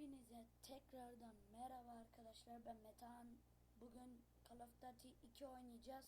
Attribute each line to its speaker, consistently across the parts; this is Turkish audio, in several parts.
Speaker 1: Hepinize tekrardan merhaba arkadaşlar. Ben Metehan. Bugün Call of Duty 2 oynayacağız.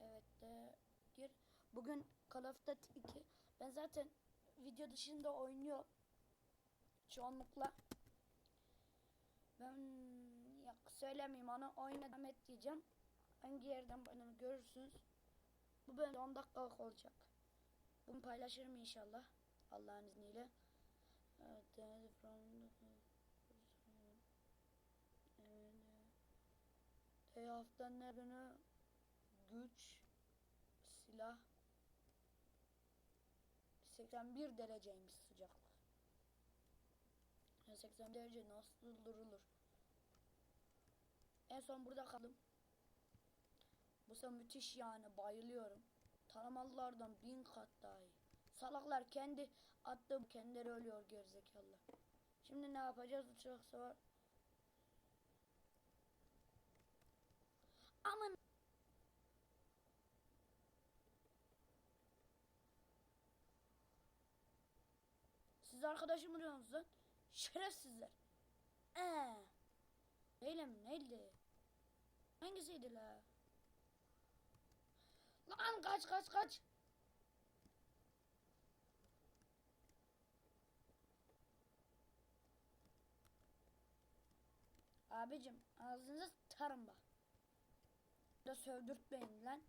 Speaker 1: Evet de gir. Bugün Call of Duty 2. Ben zaten video dışında oynuyor. Çoğunlukla. Ben yok söylemeyeyim onu. Oyuna devam et diyeceğim. Hangi yerden bana görürsünüz. Bu bölümde 10 dakikalık olacak. Bunu paylaşırım inşallah. Allah'ın izniyle. Evet, from the haftanın her günü güç, silah 81 dereceymiş sıcaklık. Yani 80 derece nasıl durulur? En son burada kaldım. Bu sefer müthiş yani bayılıyorum. Tanımalılardan bin kat daha iyi. Salaklar kendi attı kendileri ölüyor gerizekalılar. Şimdi ne yapacağız uçak savar? Aman Siz arkadaşım mı diyorsunuz lan? Şerefsizler. Ee. Neyle mi? Neydi? Hangisiydi la? Lan kaç kaç kaç. Abicim ağzınıza sıçarım bak. Da sövdürtmeyin lan.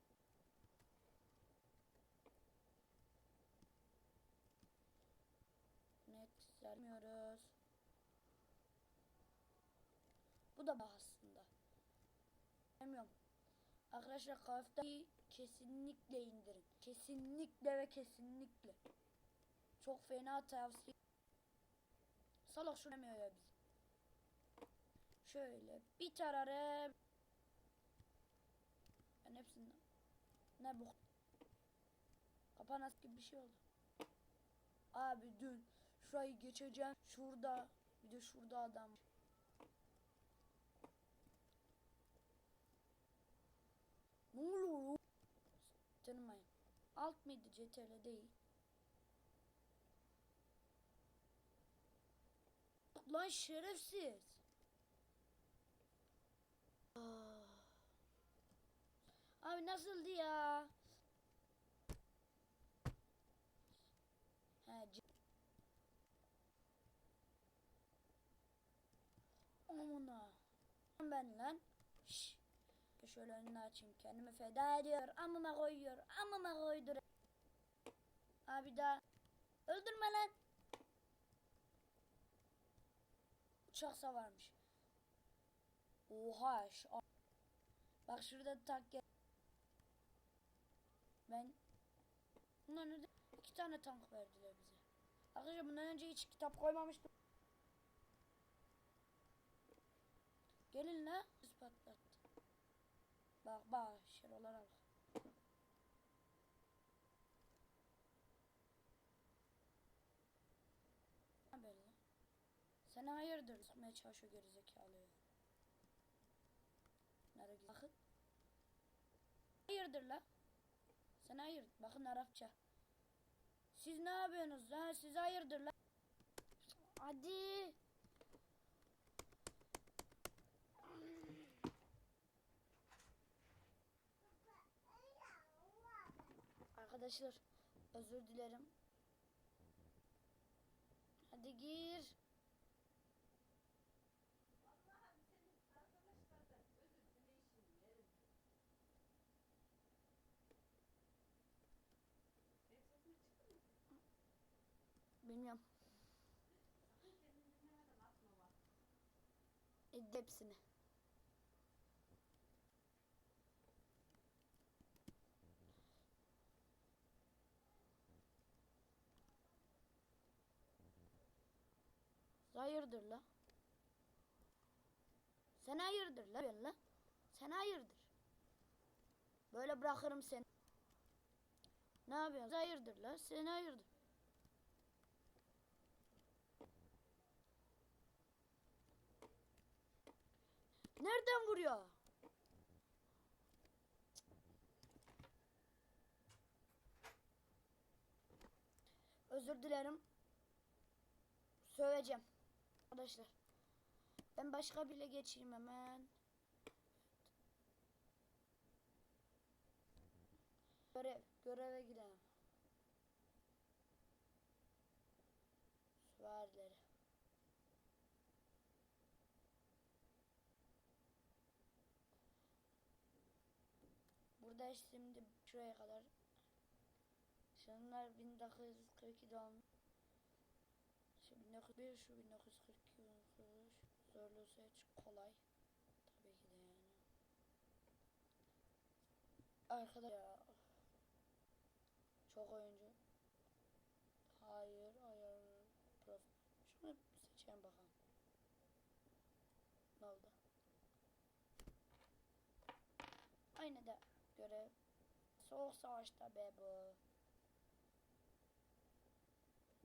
Speaker 1: Net sermiyoruz. Bu da bak aslında. Bilmiyorum. Arkadaşlar kaftayı kesinlikle indirin. Kesinlikle ve kesinlikle. Çok fena tavsiye. Salak şunu ya biz. Şöyle bir tararım. Ben hepsinden. Ne bu? Kapanas gibi bir şey oldu. Abi dün şurayı geçeceğim. Şurada. Bir de şurada adam. Ne oluyor? Tanımayın. Alt mıydı CTRL değil. Lan şerefsiz. Abi nasıldı ya? He, Amına. Ben lan. Şş. Şöyle önünü açayım. Kendimi feda ediyor. Amıma koyuyor. Amıma koydur. Abi daha. Öldürme lan. Uçaksa varmış. Oha. Bak şurada tank gel. Ben bundan önce iki tane tank verdiler bize. Arkadaşlar bundan önce hiç kitap koymamıştım. Gelin la. Biz patlattı. Bak bak şuralara bak. Haber lan? Sen hayırdır sıkmaya çalışıyor gerizekalı ya. Nereye? Bakın. Hayırdır la? Sen hayır. Bakın Arapça. Siz ne yapıyorsunuz ha? Siz hayırdır la? Hadi. Arkadaşlar özür dilerim. Hadi gir. Bilmiyorum. Eddi hepsini. Hayırdır la? Sen hayırdır la? Ben la? Sen hayırdır? Böyle bırakırım seni. Ne yapıyorsun? Hayırdır la? Sen hayırdır? Nereden vuruyor? Özür dilerim. Söyleyeceğim. arkadaşlar. Ben başka bile geçeyim hemen. Görev, göreve gidelim. Burada şimdi şuraya kadar. Şunlar 1942 doğumlu. Şu 1901, şu 1942 kuruluş. Zorluğu seç kolay. Tabii ki de yani. Arkadaş ya. Çok oyuncu. Hayır, ayar, prof. Şunu seçelim bakalım. Ne oldu? Aynı da görev. Soğuk savaşta be bu.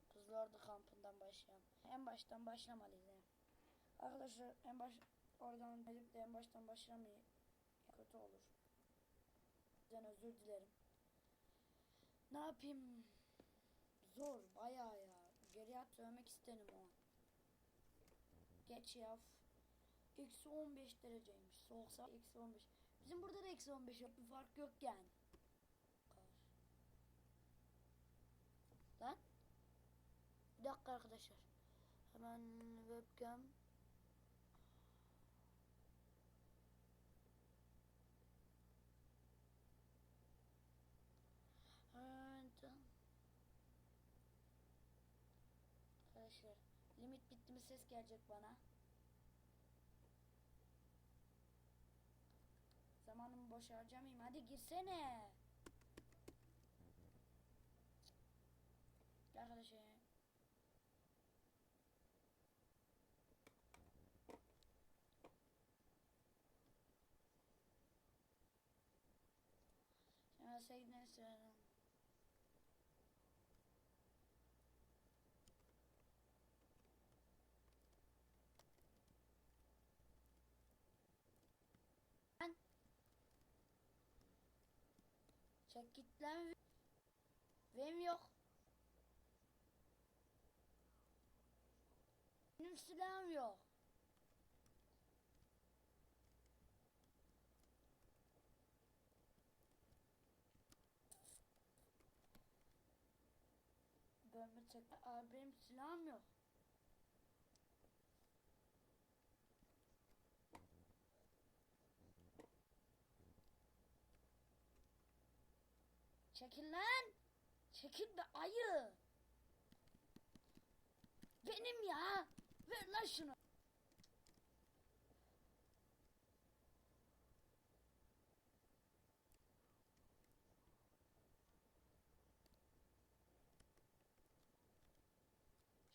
Speaker 1: Kızlardı kampından başlayalım. En baştan başlamalıyız yani. Arkadaşlar en baş oradan gelip de en baştan başlamayı kötü olur. Ben özür dilerim. Ne yapayım? Zor bayağı ya. Geriye at sövmek isterim o an. Geç ya. Eksi 15 dereceymiş. Soğuksa eksi 15. Bizim burada da eksi 15 yok. Bir fark yok yani. Lan. Bir dakika arkadaşlar. Hemen webcam. Arkadaşlar limit bitti mi ses gelecek bana. Zamanımı boş. Hadi girsene. Gel arkadaşlar. Şimdi sevgiline söyledim. Lan. Benim yok. Benim silahım yok. Ben bir çek. Aa, benim silahım yok. Çekil lan. Çekil be ayı. Benim ya. Ver lan şunu.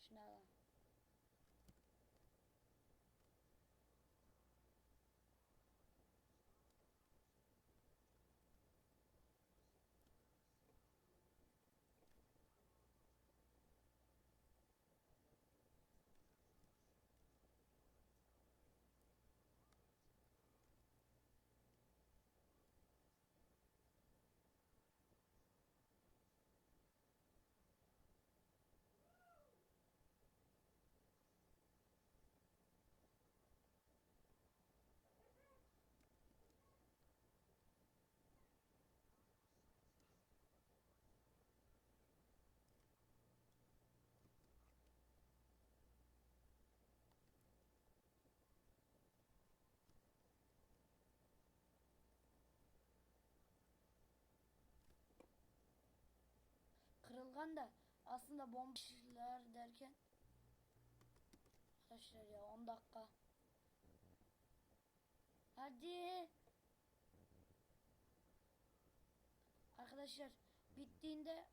Speaker 1: Şunu Kırılgan da aslında bombalar derken Arkadaşlar ya 10 dakika. Hadi. Arkadaşlar bittiğinde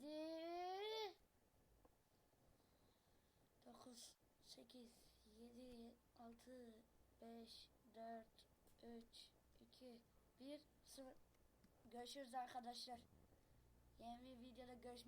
Speaker 1: Hadi. 9 8 7 6 5 4 3 2 1 0 Görüşürüz arkadaşlar. Yeni bir videoda görüşmek